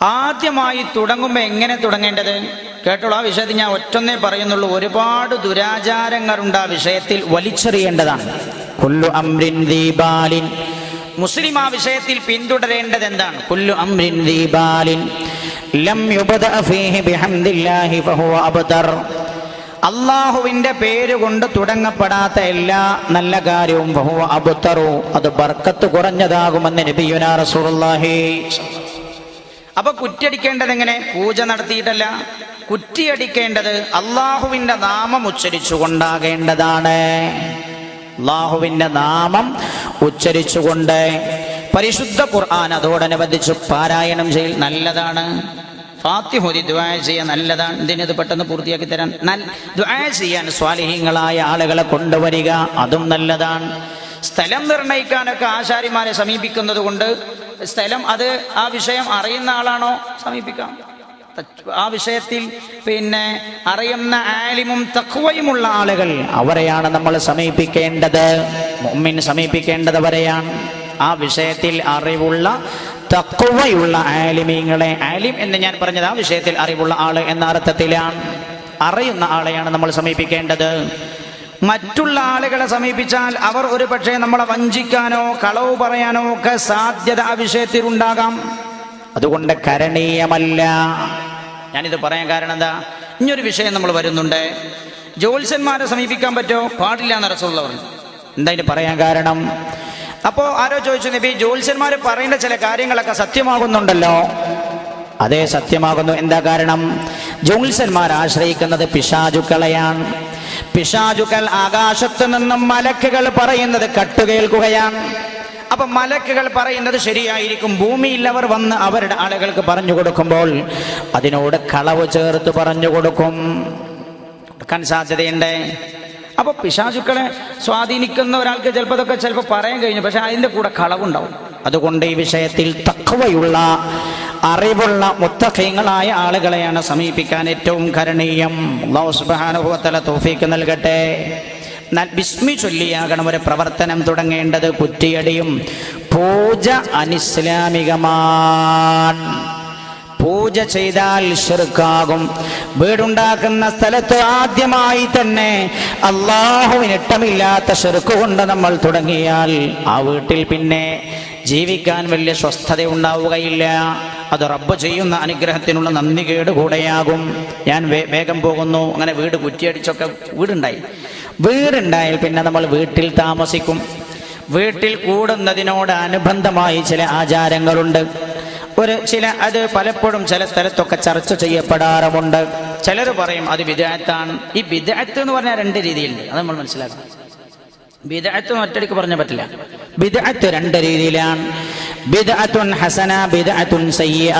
ആദ്യമായി തുടങ്ങുമ്പോൾ എങ്ങനെ തുടങ്ങേണ്ടത്? കേട്ടോളൂ ആ വിഷയത്തിൽ ഞാൻ ഒറ്റൊന്നേ പറയുന്നുള്ളൂ. ഒരുപാട് ദുരാചാരങ്ങളുണ്ട് ആ വിഷയത്തിൽ വലിച്ചെറിയേണ്ടതാണ്. കുല്ലു അമ്രിൻ ദീപാലിൻ മുസ്ലിം ആ വിഷയത്തിൽ പിന്തുടരേണ്ടത് എന്താണ്? കുല്ലു അമ്രിൻ ദീപാലിൻ ലം യുബദഅ ഫീഹി ബിഹംദില്ലാഹി ഫഹുവ തുടങ്ങപ്പെടാത്ത എല്ലാ നല്ല കാര്യവും അത് ബർക്കത്ത് കുറഞ്ഞതാകുമെന്ന് നബിയുനാ റസൂലുള്ളാഹി അപ്പൊ കുറ്റിയടിക്കേണ്ടത് എങ്ങനെ? പൂജ നടത്തിയിട്ടല്ല. കുറ്റിയടിക്കേണ്ടത് അള്ളാഹുവിന്റെ നാമം ഉച്ചരിച്ചുകൊണ്ടാകേണ്ടതാണ്. അള്ളാഹുവിന്റെ നാമം ഉച്ചരിച്ചുകൊണ്ട് പരിശുദ്ധ ഖുർആൻ അതോടനുബന്ധിച്ച് പാരായണം ചെയ്യൽ നല്ലതാണ്. ഫാത്തിഹുരി ദ്വായ ചെയ്യാൻ നല്ലതാണ്. ഇതിനത് പെട്ടെന്ന് പൂർത്തിയാക്കി തരാൻ? ദ്വായ ദ്വാ ചെയ്യാൻ സ്വാലിഹ്യങ്ങളായ ആളുകളെ കൊണ്ടുവരിക അതും നല്ലതാണ്. സ്ഥലം നിർണയിക്കാനൊക്കെ ആശാരിമാരെ സമീപിക്കുന്നത് കൊണ്ട് സ്ഥലം അത് ആ വിഷയം അറിയുന്ന ആളാണോ? സമീപിക്കാം. ആ വിഷയത്തിൽ പിന്നെ അറിയുന്ന ആലിമും തക്വയുമുള്ള ആളുകൾ അവരെയാണ് നമ്മൾ സമീപിക്കേണ്ടത്. മുമ്മിൻ സമീപിക്കേണ്ടത് അവരെയാണ്. ആ വിഷയത്തിൽ അറിവുള്ള തക്കുവയുള്ള ആലിമീങ്ങളെ ആലിം എന്ന് ഞാൻ പറഞ്ഞത് ആ വിഷയത്തിൽ അറിവുള്ള ആൾ എന്ന അർത്ഥത്തിലാണ്. അറിയുന്ന ആളെയാണ് നമ്മൾ സമീപിക്കേണ്ടത്. മറ്റുള്ള ആളുകളെ സമീപിച്ചാൽ അവർ ഒരു പക്ഷേ നമ്മളെ വഞ്ചിക്കാനോ കളവ് പറയാനോ ഒക്കെ സാധ്യത ആ വിഷയത്തിൽ ഉണ്ടാകാം അതുകൊണ്ട് കരണീയമല്ല. ഞാനിത് പറയാൻ കാരണം എന്താ? ഇനിയൊരു വിഷയം നമ്മൾ വരുന്നുണ്ട്. ജ്യോത്സ്യന്മാരെ സമീപിക്കാൻ പറ്റോ പാടില്ല എന്ന് റസൂള്ള പറഞ്ഞു. എന്താ ഇനി പറയാൻ കാരണം? അപ്പോ ആരോ ചോദിച്ചു നബി ജ്യോത്സ്യന്മാർ പറയുന്ന ചില കാര്യങ്ങളൊക്കെ സത്യമാകുന്നുണ്ടല്ലോ. അതേ സത്യമാകുന്നു. എന്താ കാരണം? ജ്യോത്സ്യന്മാർ ആശ്രയിക്കുന്നത് പിശാചുക്കളെയാണ്. പിശാചുക്കൾ ആകാശത്ത് നിന്നും മലക്കുകൾ പറയുന്നത് കട്ടുകേൽക്കുകയാണ് അപ്പൊ മലക്കുകൾ പറയുന്നത് ശരിയായിരിക്കും. ഭൂമിയിൽ അവർ വന്ന് അവരുടെ ആളുകൾക്ക് പറഞ്ഞു കൊടുക്കുമ്പോൾ അതിനോട് കളവ് ചേർത്ത് പറഞ്ഞു കൊടുക്കും. കൊടുക്കാൻ സാധ്യതയുണ്ട്. അപ്പൊ പിശാചുക്കളെ സ്വാധീനിക്കുന്ന ഒരാൾക്ക് ചിലപ്പോൾ ചിലപ്പോൾ പറയാൻ കഴിഞ്ഞു പക്ഷെ അതിന്റെ കൂടെ കളവുണ്ടാവും. അതുകൊണ്ട് ഈ വിഷയത്തിൽ തക്കവയുള്ള അറിവുള്ള മുത്തഖീങ്ങളായ ആളുകളെയാണ് സമീപിക്കാൻ ഏറ്റവും കരണീയം. വ തആല തൗഫീക്ക് നൽകട്ടെ. ബിസ്മി ചൊല്ലിയാകണം ഒരു പ്രവർത്തനം തുടങ്ങേണ്ടത് കുറ്റിയടിയും പൂജ അനിസ്ലാമികമാണ്. പൂജ ചെയ്താൽ ഷിർക്കാകും വീടുണ്ടാക്കുന്ന സ്ഥലത്ത് ആദ്യമായി തന്നെ അള്ളാഹുവിന് ഇഷ്ടമില്ലാത്ത ഷിർക്ക് കൊണ്ട് നമ്മൾ തുടങ്ങിയാൽ ആ വീട്ടിൽ പിന്നെ ജീവിക്കാൻ വലിയ സ്വസ്ഥത ഉണ്ടാവുകയില്ല അത് റബ്ബ് ചെയ്യുന്ന അനുഗ്രഹത്തിനുള്ള നന്ദി കേട് കൂടെയാകും ഞാൻ വേഗം പോകുന്നു. അങ്ങനെ വീട് കുറ്റിയടിച്ചൊക്കെ വീടുണ്ടായി. വീടുണ്ടായാൽ പിന്നെ നമ്മൾ വീട്ടിൽ താമസിക്കും. വീട്ടിൽ കൂടുന്നതിനോട് അനുബന്ധമായി ചില ആചാരങ്ങളുണ്ട്. ഒരു ചില അത് പലപ്പോഴും ചില സ്ഥലത്തൊക്കെ ചർച്ച ചെയ്യപ്പെടാറുമുണ്ട്. ചിലർ പറയും അത് വിദഗ്ധാണ് ഈ വിദഗ്ധ എന്ന് പറഞ്ഞാൽ രണ്ട് രീതിയിലുണ്ട്. അത് നമ്മൾ മനസ്സിലാക്കണം. ബിദഅത്ത് ഒറ്റടിക്ക് പറഞ്ഞാൽ പറ്റില്ല. ബിദഅത്ത് രണ്ട് രീതിയിലാണ്. ബിദഅത്തുൻ ഹസന ബിദഅത്തുൻ സയ്യിഅ.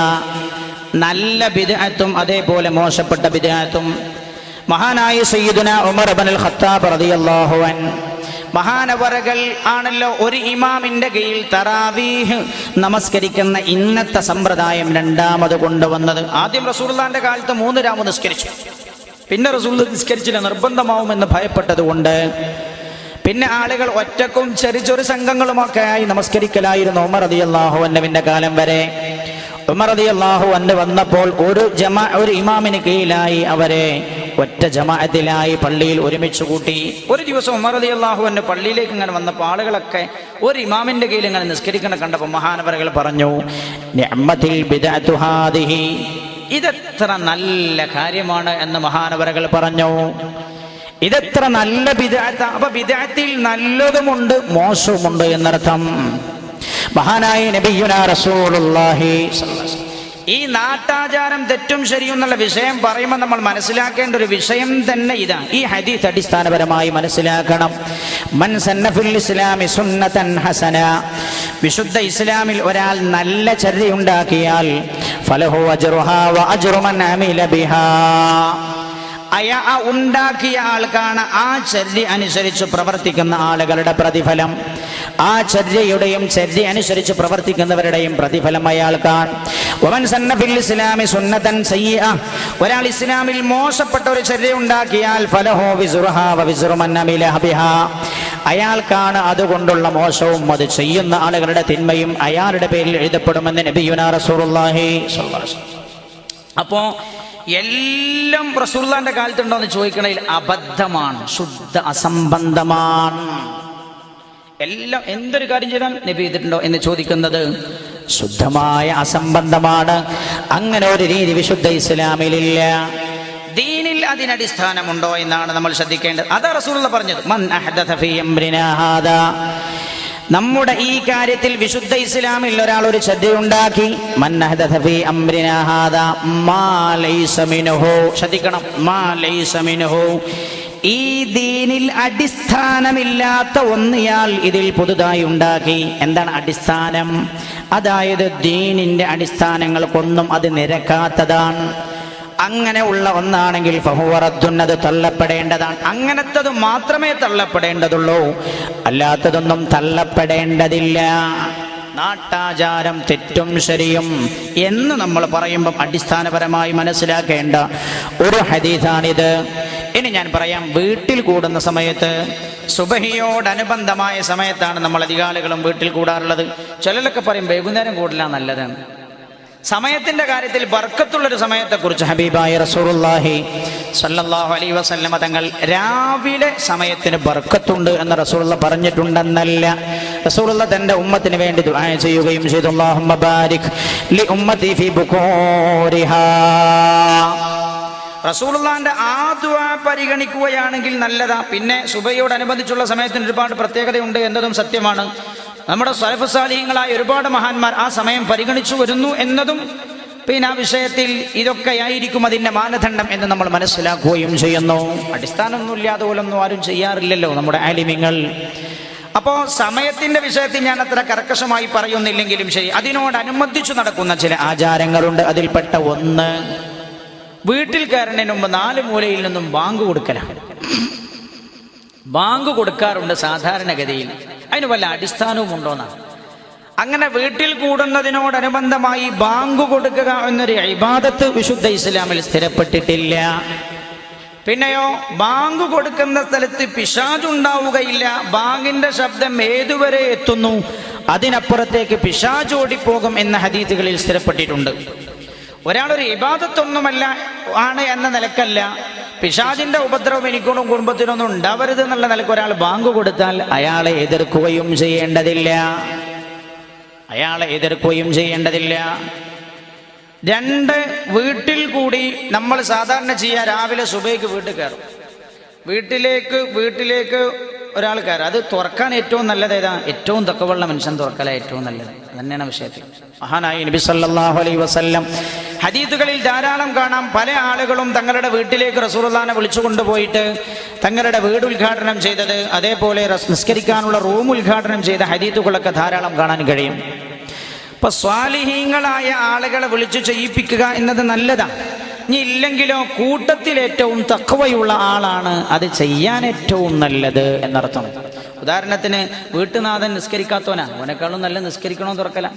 നല്ല ബിദ്അത്തും അതേപോലെ മോശപ്പെട്ട ബിദ്അത്തും. മഹാനായ സയ്യിദുന ഉമർ ഇബ്നുൽ ഖത്താബ് റളിയല്ലാഹു അൻ മഹാനവറകൾ ആണല്ലോ ഒരു ഇമാമിന്റെ കയ്യിൽ തറാവീഹ് നമസ്കരിക്കുന്ന ഇന്നത്തെ സമ്പ്രദായം രണ്ടാമത് കൊണ്ടുവന്നത്. ആദ്യം റസൂലുള്ളാന്റെ കാലത്ത് മൂന്ന് രാമ നിസ്കരിച്ചു. പിന്നെ റസൂൽ നിസ്കരിച്ചില്ല നിർബന്ധമാവുമെന്ന് ഭയപ്പെട്ടതുകൊണ്ട് പിന്നെ ആളുകൾ ഒറ്റക്കും ചെറിയ ചെറു സംഘങ്ങളുമൊക്കെ ആയി നമസ്കരിക്കലായിരുന്നു ഉമർ അതി അള്ളാഹു അന്നവിന്റെ കാലം വരെ. ഉമർ അതി അള്ളാഹു അന്ന് വന്നപ്പോൾ ഒരു ജമാ ഒരു ഇമാമിന് കീഴിലായി അവരെ ഒറ്റ ജമാഅത്തിലായി പള്ളിയിൽ ഒരുമിച്ച് കൂട്ടി. ഒരു ദിവസം ഉമർ അതി അള്ളാഹു അന്ന് പള്ളിയിലേക്ക് ഇങ്ങനെ വന്നപ്പോൾ ആളുകളൊക്കെ ഒരു ഇമാമിന്റെ കീഴിൽ ഇങ്ങനെ നിസ്കരിക്കണം കണ്ടപ്പോൾ മഹാനവരകൾ പറഞ്ഞു ഇതെത്ര നല്ല കാര്യമാണ് എന്ന് മഹാനവരകൾ പറഞ്ഞു. ഇതെത്ര നല്ല വിദാത്ത അപ്പൊ വിദാത്തിൽ നല്ലതുമുണ്ട് മോശവുമുണ്ട് എന്നർത്ഥം. മഹാനായ നബിയുന റസൂലുള്ളാഹി ഈ നാട്ടാചാരം തെറ്റും ശരിയും എന്നുള്ള വിഷയം പറയുമ്പോൾ നമ്മൾ മനസ്സിലാക്കേണ്ട ഒരു വിഷയം തന്നെ ഇതാണ്. ഈ ഹദീസ് അടിസ്ഥാനപരമായി മനസ്സിലാക്കണം. മൻ ഇസ്ലാമി സുന്നതൻ ഹസന. വിശുദ്ധ ഇസ്ലാമിൽ ഒരാൾ നല്ല ചരിയുണ്ടാക്കിയാൽ ഫലഹു അജ്റുഹ വ അജ്റു മൻ ബിഹാ. ആ ഉണ്ടാക്കിയ ആൾക്കാണ് ആ ചര്യ അനുസരിച്ച് പ്രവർത്തിക്കുന്ന ആളുകളുടെ പ്രതിഫലം. ആ ചര്യയുടെയും ചര്യ അനുസരിച്ച് പ്രവർത്തിക്കുന്നവരുടെയും പ്രതിഫലം അയാൾക്കാണ്. ഒവൻ സന്നഫിൽ ഇസ്ലാമി സുന്നതൻ സയ്യ ഒരാൾ ഇസ്ലാമിൽ മോശപ്പെട്ട ഒരു ചര്യ ഉണ്ടാക്കിയാൽ ഫലഹോ വിസ്റുഹാ വ വിസ്റു മൻ അമില ബിഹാ അയാൾക്കാണ് അതുകൊണ്ടുള്ള മോശവും അത് ചെയ്യുന്ന ആളുകളുടെ തിന്മയും അയാളുടെ പേരിൽ എഴുതപ്പെടുമെന്ന് നബിയുനാ വസല്ലം. അപ്പോ എല്ലാം റസൂള്ളാന്റെ കാലത്തുണ്ടോ എന്ന് ചോദിക്കണതിൽ അബദ്ധമാണ് ശുദ്ധ അസംബന്ധമാണ്. എല്ലാം എന്തൊരു കാര്യം ചെയ്താൽ നബി ചെയ്തിട്ടുണ്ടോ എന്ന് ചോദിക്കുന്നത് ശുദ്ധമായ അസംബന്ധമാണ്. അങ്ങനെ ഒരു രീതി വിശുദ്ധ ഇസ്ലാമിലില്ല. ദീനിൽ അതിനടിസ്ഥാനമുണ്ടോ എന്നാണ് നമ്മൾ ശ്രദ്ധിക്കേണ്ടത്. അതാ റസൂലുള്ള പറഞ്ഞത് മൻ ഫീ അംരിനാ ഹാദാ. നമ്മുടെ ഈ കാര്യത്തിൽ വിശുദ്ധ ഇസ്ലാമിൽ ഒരാൾ ഒരു ശ്രദ്ധയുണ്ടാക്കി ശ്രദ്ധിക്കണം ഈ ദീനിൽ അടിസ്ഥാനമില്ലാത്ത ഒന്ന് ഇയാൾ ഇതിൽ പുതുതായി ഉണ്ടാക്കി. എന്താണ് അടിസ്ഥാനം? അതായത് ദീനിന്റെ അടിസ്ഥാനങ്ങൾക്കൊന്നും അത് നിരക്കാത്തതാണ്. അങ്ങനെ ഉള്ള ഒന്നാണെങ്കിൽ ഫഹുവറദ്ദുന്നത് തള്ളപ്പെടേണ്ടതാണ്. അങ്ങനത്തത് മാത്രമേ തള്ളപ്പെടേണ്ടതുള്ളൂ. അല്ലാത്തതൊന്നും തള്ളപ്പെടേണ്ടതില്ല. നാട്ടാചാരം തെറ്റും ശരിയും എന്ന് നമ്മൾ പറയുമ്പം അടിസ്ഥാനപരമായി മനസ്സിലാക്കേണ്ട ഒരു ഹദീസാണിത്. ഇനി ഞാൻ പറയാം വീട്ടിൽ കൂടുന്ന സമയത്ത് സുബഹിയോടനുബന്ധമായ സമയത്താണ് നമ്മൾ അധികാളികളും വീട്ടിൽ കൂടാറുള്ളത്. ചിലരൊക്കെ പറയും വൈകുന്നേരം കൂടില്ല നല്ലതാണ് സമയത്തിന്റെ കാര്യത്തിൽ ബർക്കത്തുള്ളൊരു സമയത്തെക്കുറിച്ച് ഹബീബായ റസൂറുല്ലാഹി സല്ലാഹു അലൈ വസല്ലമ തങ്ങൾ രാവിലെ സമയത്തിന് ബർക്കത്തുണ്ട് എന്ന് റസൂലുള്ള പറഞ്ഞിട്ടുണ്ടെന്നല്ല. റസൂലുള്ള തന്റെ ഉമ്മത്തിന് വേണ്ടി ദുആ ചെയ്യുകയും ചെയ്തു. അല്ലാഹുമ്മ ബാരിക് ലി ഉമ്മത്തി ഫി ബുഖൂരിഹാ. റസൂലുള്ളാന്റെ ആ ദുആ പരിഗണിക്കുകയാണെങ്കിൽ നല്ലതാ. പിന്നെ സുബയോടനുബന്ധിച്ചുള്ള സമയത്തിന് ഒരുപാട് പ്രത്യേകതയുണ്ട് എന്നതും സത്യമാണ്. നമ്മുടെ സ്വലഫ് സാലിഹ്യങ്ങളായ ഒരുപാട് മഹാന്മാർ ആ സമയം പരിഗണിച്ചു വരുന്നു എന്നതും പിന്നെ ആ വിഷയത്തിൽ ഇതൊക്കെയായിരിക്കും അതിന്റെ മാനദണ്ഡം എന്ന് നമ്മൾ മനസ്സിലാക്കുകയും ചെയ്യുന്നു. അടിസ്ഥാനമൊന്നുമില്ലാതെ പോലൊന്നും ആരും ചെയ്യാറില്ലല്ലോ നമ്മുടെ ആലിമ്യങ്ങൾ അപ്പോൾ സമയത്തിന്റെ വിഷയത്തിൽ ഞാൻ അത്ര കർക്കശമായി പറയുന്നില്ലെങ്കിലും ശരി അതിനോടനുബന്ധിച്ചു നടക്കുന്ന ചില ആചാരങ്ങളുണ്ട്. അതിൽപ്പെട്ട ഒന്ന് വീട്ടിൽ കയറുന്നതിന് മുമ്പ് നാല് മൂലയിൽ നിന്നും ബാങ്ക് കൊടുക്കലാണ്. ബാങ്ക് കൊടുക്കാറുണ്ട് സാധാരണഗതിയിൽ. അതിന് വല്ല അടിസ്ഥാനവും ഉണ്ടോന്നാണ് അങ്ങനെ വീട്ടിൽ കൂടുന്നതിനോടനുബന്ധമായി ബാങ്ക് കൊടുക്കുക എന്നൊരു ഇബാദത്ത് വിശുദ്ധ ഇസ്ലാമിൽ സ്ഥിരപ്പെട്ടിട്ടില്ല. പിന്നെയോ ബാങ്ക് കൊടുക്കുന്ന സ്ഥലത്ത് പിശാജുണ്ടാവുകയില്ല ബാങ്കിന്റെ ശബ്ദം ഏതുവരെ എത്തുന്നു? അതിനപ്പുറത്തേക്ക് പിശാജ് ഓടിപ്പോകും എന്ന ഹദീത്തുകളിൽ സ്ഥിരപ്പെട്ടിട്ടുണ്ട്. ഒരാളൊരു ഇബാദത്തൊന്നുമല്ല ആണ് എന്ന നിലക്കല്ല. പിശാജിന്റെ ഉപദ്രവം എനിക്കൊന്നും കുടുംബത്തിനൊന്നും ഉണ്ടാവരുത് എന്നുള്ള നിലയ്ക്ക് ഒരാൾ ബാങ്ക് കൊടുത്താൽ അയാളെ എതിർക്കുകയും ചെയ്യേണ്ടതില്ല. അയാളെ എതിർക്കുകയും ചെയ്യേണ്ടതില്ല. രണ്ട് വീട്ടിൽ കൂടി നമ്മൾ സാധാരണ ചെയ്യുക രാവിലെ സുബൈക്ക് വീട്ടിൽ കയറും. വീട്ടിലേക്ക് വീട്ടിലേക്ക് ഒരാൾ കയറും അത് തുറക്കാൻ ഏറ്റവും നല്ലത് ഏതാ? ഏറ്റവും തക്കവുള്ള മനുഷ്യൻ തുറക്കല ഏറ്റവും നല്ലത്. തന്നെയാണ് വിഷയത്തിൽ. മഹാനായി നബി സല്ലാഹു അലൈ വസല്ലം ഹദീത്തുകളിൽ ധാരാളം കാണാം. പല ആളുകളും തങ്ങളുടെ വീട്ടിലേക്ക് റസൂലുള്ളാനെ വിളിച്ചു കൊണ്ടുപോയിട്ട് തങ്ങളുടെ വീട് ഉദ്ഘാടനം ചെയ്തത്. അതേപോലെ നിസ്കരിക്കാനുള്ള റൂം ഉദ്ഘാടനം ചെയ്ത ഹദീത്തുകളൊക്കെ ധാരാളം കാണാൻ കഴിയും. ഇപ്പൊ സ്വാലിഹീങ്ങളായ ആളുകളെ വിളിച്ചു ചെയ്യിപ്പിക്കുക എന്നത് നല്ലതാണ് ഇല്ലെങ്കിലോ കൂട്ടത്തിൽ ഏറ്റവും തക്കവയുള്ള ആളാണ്. അത് ചെയ്യാൻ ഏറ്റവും നല്ലത് എന്നർത്ഥം. ഉദാഹരണത്തിന് വീട്ടുനാഥൻ നിസ്കരിക്കാത്തവനാ. അവനേക്കാളും നല്ല നിസ്കരിക്കണോ തുറക്കല?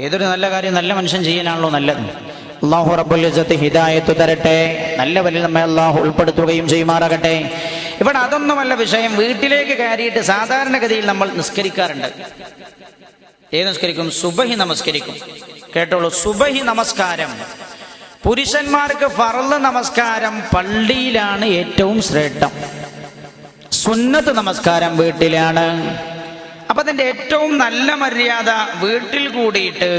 ഏതൊരു നല്ല കാര്യം നല്ല മനുഷ്യൻ ചെയ്യാനാണല്ലോ നല്ലത്. അള്ളാഹു റബുലിസത്ത് ഹിദായത്ത് തരട്ടെ. നല്ലവരിൽ നമ്മെ അള്ളാഹു ഉൾപ്പെടുത്തുകയും ചെയ്യുമാറാകട്ടെ. ഇവിടെ അതൊന്നുമല്ല വിഷയം. വീട്ടിലേക്ക് കയറിയിട്ട് സാധാരണഗതിയിൽ നമ്മൾ നിസ്കരിക്കാറുണ്ട്. ഏത് നിസ്കരിക്കും? സുബഹി നമസ്കരിക്കും. കേട്ടോളൂ സുബഹി നമസ്കാരം. പുരുഷന്മാർക്ക് ഫറൽ നമസ്കാരം പള്ളിയിലാണ് ഏറ്റവും ശ്രേഷ്ഠം. സുന്നത്ത് നമസ്കാരം വീട്ടിലാണ്. അപ്പൊ അതിന്റെ ഏറ്റവും നല്ല മര്യാദ വീട്ടിൽ കൂടിയിട്ട്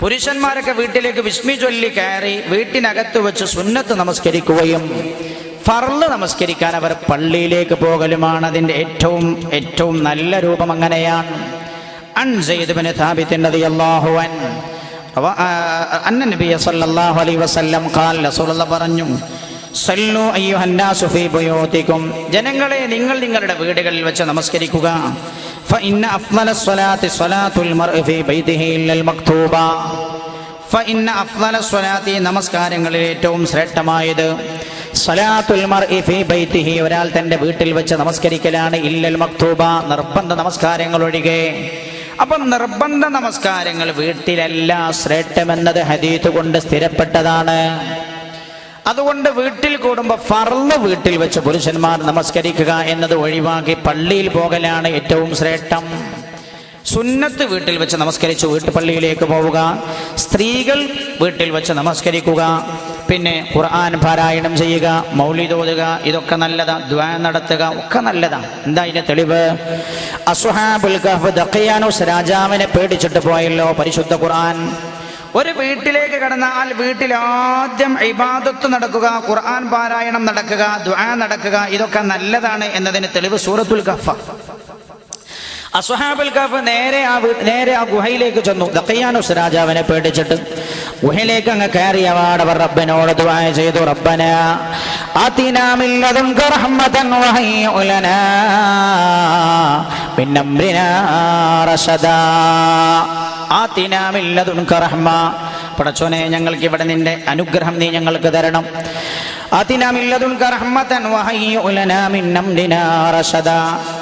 പുരുഷന്മാരൊക്കെ വീട്ടിലേക്ക് വിസ്മി ചൊല്ലി കയറി വീട്ടിനകത്ത് വെച്ച് സുന്നത്ത് നമസ്കരിക്കുകയും ഫർൾ നമസ്കരിക്കാൻ അവർ പള്ളിയിലേക്ക് പോകലുമാണ്. അതിന്റെ ഏറ്റവും ഏറ്റവും നല്ല രൂപം അങ്ങനെയാണ്. അൻ ചെയ്തുവിന് റളിയല്ലാഹു അള്ളാഹുവൻ അന്ന നബിയ സല്ലല്ലാഹു അലൈഹി വസല്ലം ഖാൽ റസൂലുള്ള പറഞ്ഞു സല്ലു അയ്യുഹന്നാസു ഫീ ബുയൂതികും ജനങ്ങളെ നിങ്ങൾ നിങ്ങളുടെ വീടുകളിൽ വെച്ച് നമസ്കരിക്കുക. ഫഇന്ന അഫ്ളലസ് സ്വലാത്തി സ്വലാത്തുൽ മർഇ ഫീ ബൈതിഹി ഇല്ലൽ മക്തൂബ. ഫഇന്ന അഫ്ളലസ് സ്വലാത്തി നമസ്കാരങ്ങളിൽ ഏറ്റവും ശ്രേഷ്ഠമായത് സലാത്തുൽ ബൈത്തിഹി ഒരാൾ തന്റെ വീട്ടിൽ വെച്ച് നമസ്കരിക്കലാണ് ഇല്ലൽ മക്തൂബ നിർബന്ധ നമസ്കാരങ്ങൾ ഒഴികെ അപ്പൊ നിർബന്ധ നമസ്കാരങ്ങൾ വീട്ടിലല്ല ശ്രേഷ്ഠമെന്നത് ഹദീത്ത് കൊണ്ട് സ്ഥിരപ്പെട്ടതാണ്. അതുകൊണ്ട് വീട്ടിൽ കൂടുമ്പോൾ ഫർൾ വീട്ടിൽ വെച്ച് പുരുഷന്മാർ നമസ്കരിക്കുക എന്നത് ഒഴിവാക്കി പള്ളിയിൽ പോകലാണ് ഏറ്റവും ശ്രേഷ്ഠം. സുന്നത്ത് വീട്ടിൽ വെച്ച് നമസ്കരിച്ച് വീട്ടുപള്ളിയിലേക്ക് പോവുക. സ്ത്രീകൾ വീട്ടിൽ വെച്ച് നമസ്കരിക്കുക. പിന്നെ ഖുർആൻ പാരായണം ചെയ്യുക മൗലിതോതുക ഇതൊക്കെ നല്ലതാ. ദ്വാ നടത്തുക ഒക്കെ നല്ലതാ. എന്താ അതിന്റെ തെളിവ്? അസുഹാബുൽ കഹ്ഫ് രാജാവിനെ പേടിച്ചിട്ട് പോയല്ലോ പരിശുദ്ധ ഖുർആൻ. ഒരു വീട്ടിലേക്ക് കടന്നാൽ വീട്ടിൽ ആദ്യം ഇബാദത്ത് നടക്കുക ഖുർആൻ പാരായണം നടക്കുക ദ്വാ നടക്കുക ഇതൊക്കെ നല്ലതാണ് എന്നതിന് തെളിവ് സൂറത്തുൽ കഫ അസുഹാബുൽ കഫ് നേരെ ആ നേരെ ആ ഗുഹയിലേക്ക് ചെന്നു. ദക്കയാനുസ് രാജാവിനെ പേടിച്ചിട്ട്. ഗുഹയിലേക്ക് അങ്ങ് കയറി അവാടവർ റബ്ബനോട് ദുബായ ചെയ്തു റബ്ബന മിൻ റഹ്മ പടച്ചോനെ ഞങ്ങൾക്ക് ഇവിടെ നിന്റെ അനുഗ്രഹം നീ ഞങ്ങൾക്ക് തരണം.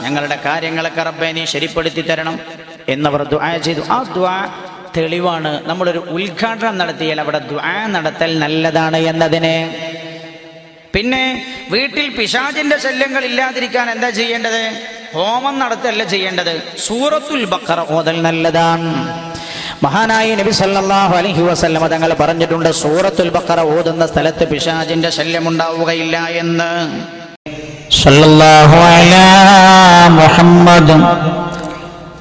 ഞങ്ങളുടെ കാര്യങ്ങളൊക്കെ റബ്ബെ നീ ശരിപ്പെടുത്തി തരണം. എന്നവർ ദുആ ചെയ്തു. ആ ദുആ തെളിവാണ്. നമ്മളൊരു ഉദ്ഘാടനം നടത്തിയാൽ അവിടെ ദ്വാ നടത്തൽ നല്ലതാണ് എന്നതിന്. പിന്നെ വീട്ടിൽ പിശാചിന്റെ ശല്യങ്ങൾ ഇല്ലാതിരിക്കാൻ എന്താ ചെയ്യേണ്ടത്? ഹോമം നടത്തല്ല ചെയ്യേണ്ടത്. സൂറത്തുൽ ബക്കറ ഓതൽ നല്ലതാണ്. മഹാനായി നബി സല്ലാഹു അലഹി വസല്ലമ തങ്ങൾ പറഞ്ഞിട്ടുണ്ട് സൂറത്തുൽ ബക്കറ ഓതുന്ന സ്ഥലത്ത് പിശാചിന്റെ ശല്യം ഉണ്ടാവുകയില്ല എന്ന്. സല്ലല്ലാഹു അലാ മുഹമ്മദ്